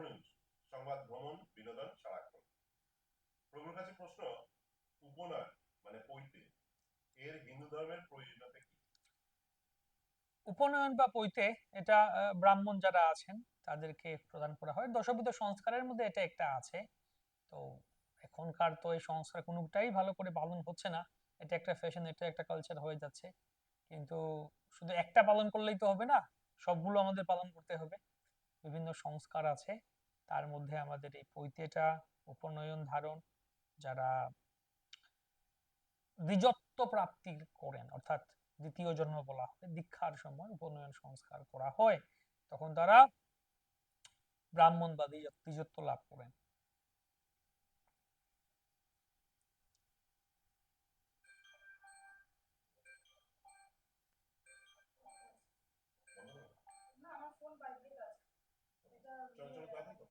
News সংবাদ, ভ্রমণ, বিনোদন, সারাক্ষণ। প্রভুর কাছে প্রশ্ন, উপনয়ন মানে পৈতে, এর হিন্দু ধর্মের প্রয়োজনীয়তা কি? উপনয়ন বা পৈতে, এটা ব্রাহ্মণ যারা আছেন, তাদেরকে প্রদান করা হয়। দশবিধ সংস্কারের মধ্যে এটা একটা আছে। তো এখনকার তো এই সংস্কার কোনোটাই ভালো করে পালন হচ্ছে না। এটা একটা ফ্যাশন এটা একটা কালচার হয়ে যাচ্ছে। কিন্তু শুধু একটা পালন করলেই তো হবে না, সবগুলো আমাদের পালন করতে হবে। বিভিন্ন সংস্কার আছে, তার মধ্যে আমাদের এই পৈতেটা উপনয়ন ধারণ, যারা দ্বিজত্ব প্রাপ্তি করেন, অর্থাৎ দ্বিতীয় জন্ম বলা হয় দীক্ষার সময় উপনয়ন সংস্কার করা হয়, তখন তারা ব্রাহ্মণ বা দ্বিজ- দ্বিজত্ব লাভ করেন। Cholo, cholo, cuatro.